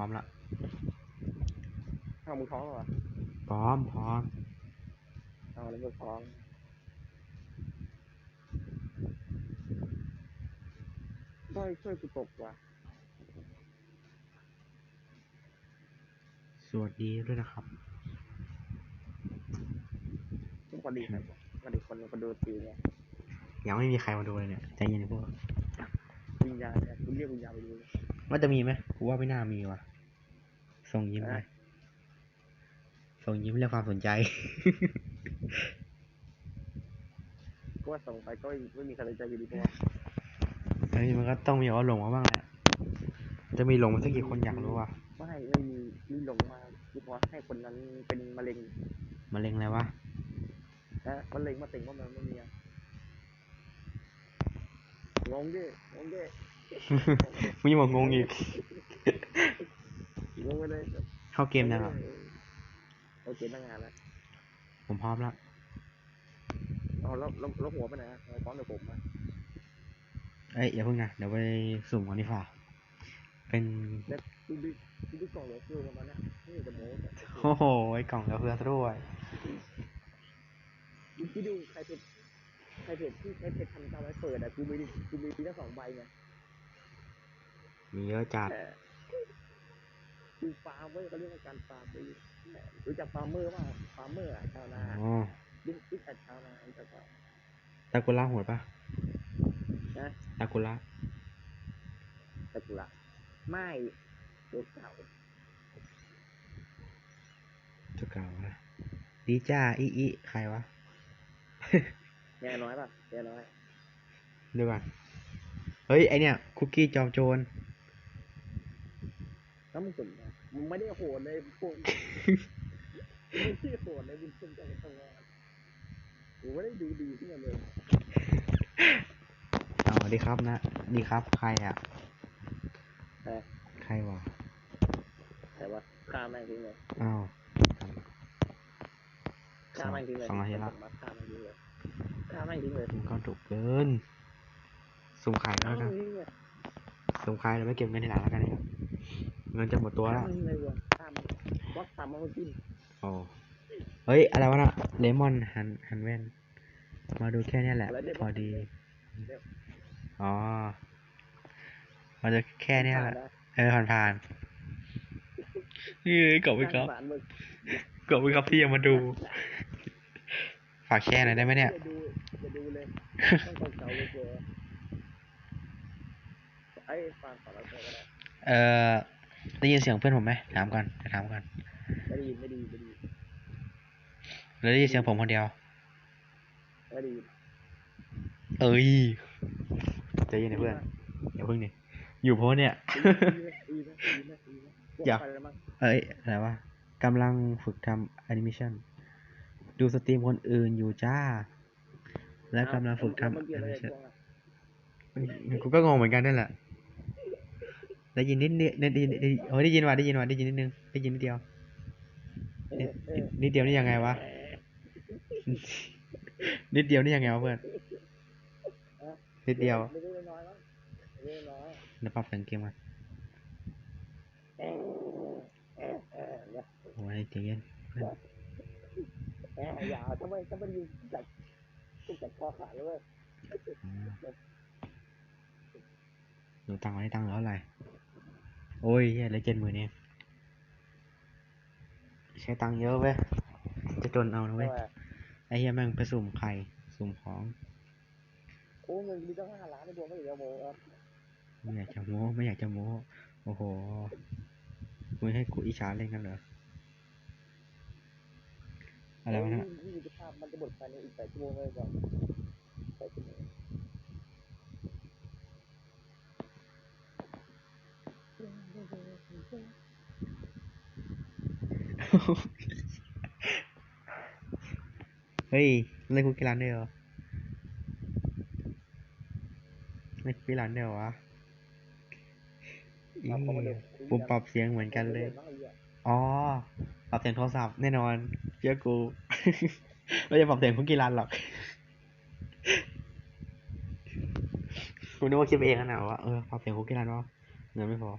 ร้อมละเอามึงท้องเหรอพร้อมพร้อมเอาแล้วมึงท้องช่วยช่วยกูตกว่ะสวัสดีด้วยนะครับทุกคนดีครับคนดีคนคนดูตีไงยังไม่มีใครมาดูเลยเนี่ยใจเย็นพวกวิญญาณเนี่ยคุณเรียกวิญญาณไปดูว่าจะมีไหมกูว่าไม่น่ามีว่ะ ส่งยิ้มไปอะส่งยิ้มเรียกความสนใจก็ว่าส่งไปก็ไม่มีใครสนใจอยู่ดีเพราะว่าเฮ้ยมันก็ต้องมีว่าลงมาบ้างแหละจะมีลงมาสักกี่คนอยากรู้ว่ะไม่ไม่มีมีหลงมาคือเพราะให้คนนั้นเป็นมะเร็งมะเร็งอะไรวะนะมะเร็งมาติ่งว่ามันไม่มีอะงงดิงงดิ มีบอกงงอีก งงไปเลยเข้าเกมยังอะโอเคตั้งงานแล้ว ผมพร้อมแล้วเอาแล้วแล้วแล้วหัวไปไหนอะเอาพร้อมเดี๋ยวผมอะเอ้ยอย่าเพิ่งนะเดี๋ยวไปสุ่มก่อนดีกว่าเป็นแล้วดูดิดูดิกล่องเหลือเฟือประมาณเนี้ยนี่จะโม้เนี่ยโอ้โหไอ้กล่องกระเพื่อซะด้วยดูคิดดูใครเพจใครเพจที่ใครเพจทำตามไว้เปิดอะกูมีกูมีทั้งสองใบไงมีเยอะจัด แต่กูฟาร์มเว้ยเขาเรียกว่าการฟาร์มไปรู้จักฟาร์มเมอร์เปล่าฟาร์มเมอร์อะชาวนาอ๋อดิดิแอดชาวนารู้จักเปล่าตากุระโหดปะนะตากุระตะกุระไม่ตัวเก่าตัวเก่านะดีจ้าอีอีใครวะแย่น้อยป่ะแย่น้อยเดี๋ยวก่อนเฮ้ยไอเนี่ยคุกกี้จอมโจร แล้วมึงสนไหมมึงไม่ได้โหดเลยพวกมึงไม่ได้โหดเลยมึงสนใจทำงานมึงไม่ได้ดูดีขึ้นมาเลยอ๋อดีครับนะ ดีครับ ใครอะแต่ใครวะแต่ว่าฆ่าแม่งทิ้งเลย อ้าวฆ่าแม่งทิ้งเลยสองนาทีละมาฆ่าแม่งทิ้งเลยฆ่าแม่งทิ้งเลยมันก็ถูกเกินสุ่มขายฆ่าแล้วแม่กันงทิ้งเลยสุ่มขายแล้วไม่เก็บเงินในหลังแล้วกันนะครับ เงินจะหมดตัวแล้วฆ่าแม่งทิ้งเลยว่ะฆ่าแม่งวัดสามมาจิ้มโอ้เฮ้ย อะไรวะน่ะเลมอนฮันฮันแว่น มาดูแค่เนี้ยแหละ พอดี อ๋อมาดูแค่เนี้ยแหละ เออผ่านผ่านเฮ้ยกบไปครับสารมึงกบไปครับที่ยังมาดู ฝากแชร์หน่อยได้ไหมเนี่ยเอ่อ ไอ้ฟังก่อนแล้วเจอก็ได้เออได้ยินเสียงเพื่อนผมไหมถามก่อนจะถามก่อนไม่ได้ยินไม่ได้ยินไม่ได้ยินแล้วได้ยินเสียงผมคนเดียวไม่ได้ยินเอ้ยใจเย็นนะเพื่อนอย่าเพิ่งนี่อยู่เพราะเนี่ยดีนะดีนะดีนะอยากไปแล้วมั้งเอ้ยอะไรวะกำลังฝึกทำแอนิเมชันดูสตรีมคนอื่นอยู่จ้า และกำลังฝึกทำแล้วมันแอเกี่ยวนิอะไรเมชันกับพวกอะกูก็งงเหมือนกันนั่นแหละ ได้ยินนิดเดียวได้ยินได้ยินโอ้ยได้ยินว่ะได้ยินว่ะได้ยินนิดนึงได้ยินนิดเดียวเอนิดอเออนิดเดียวนี่ยังไงวะนิดเดียวนี่ยังไงวะเพื่อนนิดเดียวไม่ได้น้อยมั้งไม่ได้น้อยเดี๋ยวปรับเสียงเกมกันเออเออเออเนี่ยโอ้ยใจเย็นเพื่อนเอออย่าทำไมทำไมยิงจัดจัดคอขาดเลยเว้ยอ่าดูตังค์ไว้ตังค์เหลือเท่าไหร่ โอ้ยเหี้ยเหลยเจ็ดหมื่นเองใช้ตังค์เยอะเว้ย จะจนเอานะเว้ย ไอ้เหี้ยแม่งไปสุ่มไข่ สุ่มของ โอ้เงินมีตั้งห้าล้านในบัวไม่เหลือโมครับไม่อยากจะโม้ไม่อยากจะโม้โอ้โหมึงให้กูอิจฉาเล่นกันเหรอ อะไรวะเนะนี่มีภาพมันจะหมดภายในอีกแปดชั่วโมงเลยก่อนแปดชั่วโมง เฮ้ยเล่นคุกกี้รันได้เหรอเล่นคุกกี้รันได้เหรอวะอีปุ่มปรับเสียงเหมือนกันเลย อ๋อ ปรับเสียงโทรศัพท์แน่นอนเชื่อกูไม่จะปรับเสียงคุกกี้รันหรอกกูนึกว่าคิดไปเองนะว่าเออปรับเสียงคุกกี้รันวะเงินไม่พอ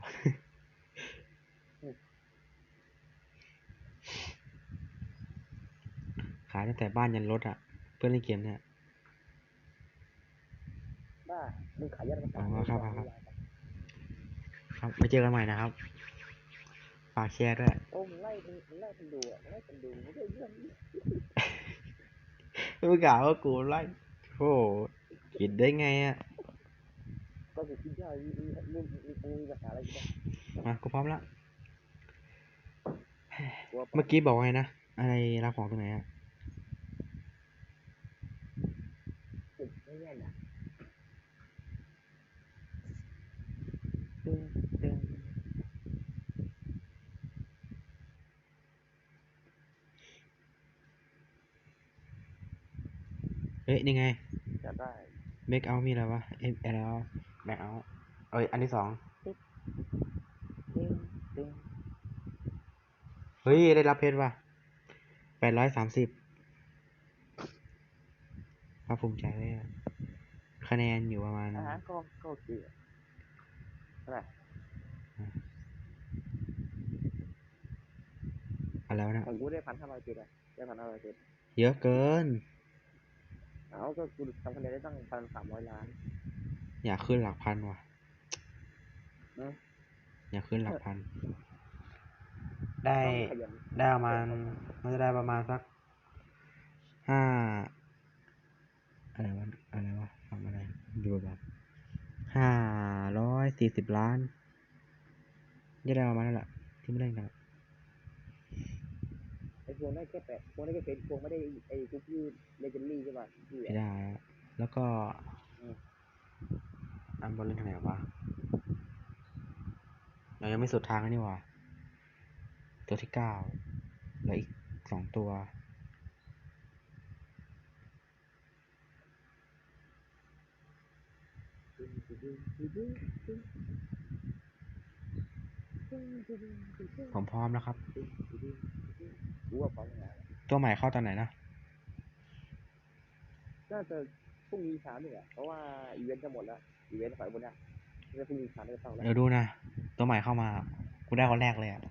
ขายตั้งแต่บ้านยันรถอะ เพื่อนเล่นเกมเนี่ย บ้ามึงขายยากันอ๋อครับครับ ครับครับไว้เจอกันใหม่นะครับ ฝากแชร์ด้วย โอ้มึงไล่มึงมึงไล่คนดูอะมึงไล่คนดูมึงไม่ได้เรื่องนี้มึงกล่าวว่ากูไล่โอ้คิดได้ไงอะก็คือคิดว่ามึงมึงมึงมึงมีปัญหาอะไรกันมากูพร้อมละกลัวเมื่อกี้บอกว่าไงนะ อะไรรับของตรงไหนอะ จุดไม่แน่นอะตึ้งตึ้งเฮ้ยนี่ไงจะได้เมคเอามีอะไรวะเอ็มอะไรวะแบกเอาเอ้ย อันที่สองตึ้งตึ้งเฮ้ย ได้รับเพชรว่ะแปดร้อยสามสิบภาคภูมิใจเลยอะ คะแนนอยู่ประมาณอาหารก็ก็โอเคอะอะไรอะไรวะเนี่ยของกูได้พันห้าร้อยจุดอะได้พันห้าร้อยจุดเยอะเกิน เอาก็กูทำคะแนนได้ตั้งพันสามร้อยล้านอยากขึ้นหลักพันว่ะ อืมอยากขึ้นหลักพัน ได้ต้องขยันได้ประมาณมันจะได้ประมาณสักห้าอะไรวะอะไรวะทำ อะไรดูแบบห้าร้อยสี่สิบล้านจะได้ประมาณนั้นแหละที่ไม่เล่นกันอะไอ้พวงได้แค่แปดพวงได้แค่เพชรพวงไม่ได้ไอ้คุกกี้เลเจนดี้ใช่ป่ะที่ไม่ได้อะแล้วก็อืมอันบนเล่นทางไหนวะเรายังไม่สุดทางเลยนี่หว่าตัวที่เก้าเหลืออีกสองตัว ผมพร้อมแล้วครับรู้ว่าพร้อมงานตัวใหม่เข้าตอนไหนนะ น่าจะพรุ่งนี้เช้านี่แหละเพราะว่าอีเวนต์จะหมดแล้ว อีเวนต์ฝ่ายบนเนี่ยน่าจะพรุ่งนี้เช้าได้เข้าแล้ว เดี๋ยวดูนะ ตัวใหม่เข้ามา กูได้คนแรกเลยอะ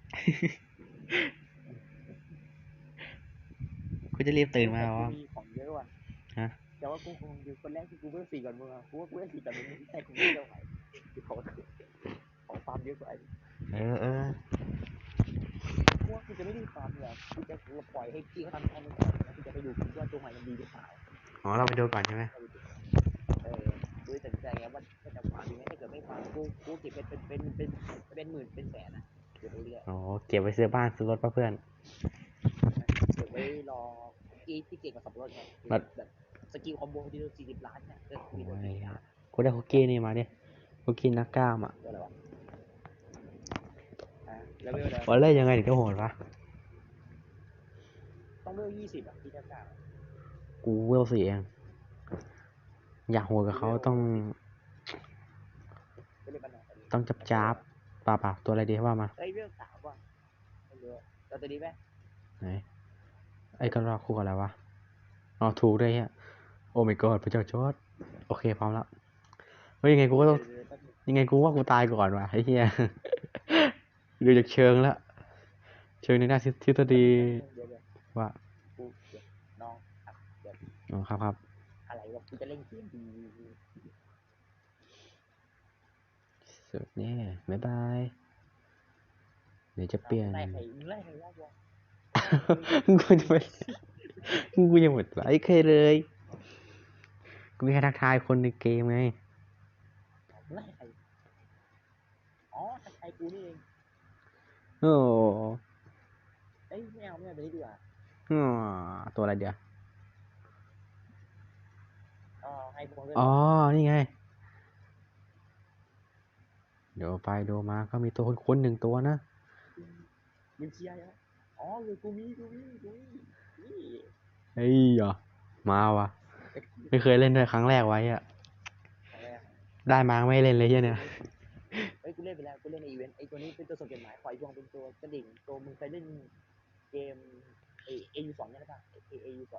กูจะรีบตื่นมาแต่ว่ากูมีของเยอะว่ะ ฮะ แต่ว่ากูคงคือคนแรกที่กูเพิ่มสี่ก่อนมึงอะกูว่ากูเพิ่มสี่ก่อนมึงไม่ใช่กูไม่เท่าไหร่คือของของฟาร์มเยอะกว่าไอ้เออเออกูว่ากูจะไม่ได้ฟาร์มเลยอะกูจะปล่อยให้พี่เขาทำแค่นี้ก่อนแล้วกูจะไปดูว่าตัวใหม่มันดีหรือเปล่าอ๋อเราไปดูก่อนใช่ไหมเออกูจะตัดสินใจไงว่าว่าจะฟาร์มดีไหมถ้าเกิดไม่ฟาร์มกูกูเก็บเป็นเป็นเป็นเป็นเป็นหมื่นเป็นแสนนะเก็บไปเรื่อยอ๋อเก็บไว้ซื้อบ้านซื้อรถป่ะเพื่อนเก็บไว้รอที่ที่เก่งกับขับรถไงแบบแบบ สกิลคอมโบทีเดียวสี่สิบล้านเนี่ยเออโอ้มีตัวยสี่สิบล้านกูได้คุกกี้นี่มาดิคุกกี้นักกล้ามอะตัวอะไรวะอะแล้วเวลาวันแรกยังไงถึงจะโหดวะต้องเวลยี่สิบอะที่จะกล้ากูเวลสี่เองอยากโหดกับเขาต้องไม่ได้ปัญหาต้องจับจับป่าป่าตัวอะไรดีว่ามาเอ้ยเรื่องสามว่ะไม่รู้อะเราตัวนี้ไหมไหนไอ้กระรอกคู่กับอะไรวะอ๋อถูกด้วยฮะ โอ้ my god พระเจ้าจอดโอเคพร้อมแล้วเฮ้ยยังไงกูก็ต้องเดี๋ยวแป๊บนึงยังไงกูว่ากูตายก่อนว่ะไอ้เหี้ยดูจากเชิงแล้วเชิงในด้านทฤษฎีเดี๋ยวเดี๋ยวว่ากูเดี๋ยวน้องครับเดี๋ยวอ๋อครับครับอะไรวะกูจะเล่นเกมดีสุดแน่บ๊ายบายเดี๋ยวจะเปลี่ยนไล่ใครมึงไล่ใครวะวะกูจะไปกูยังหมดไอ้เคยเลย กูมีแค่ทักทายคนในเกมไงไล่ใครอ๋อทักทายกูนี่เองโอ้เอ้ยไม่เอาไม่เอาตัวนี้ดีกว่าอ๋อตัวอะไรเดียวอ๋อให้พวงด้วยอ๋อ นี่ไง เดี๋ยวไปดูมาก็มีตัวคุ้นๆหนึ่งตัวนะมึงเชียร์ยังอ๋อคือกูมีกูมีกูมีนี่เฮ้ยเหรอมาว่ะ ไม่เคยเล่นด้วยครั้งแรกไว้อะอะไรอะได้มาไม่เล่นเลยเฮียเนี่ยเอ้ยกูเล่นไปแล้วกูเล่นในอีเวนต์ไอ้ตัวนี้เป็นตัวส่งจดหมายขอยพวงเป็นตัวกระดิ่งตัวมึงเคยเล่นเกมเอเอยูสองเนี่ยหรือเปล่าเอเอยูสอง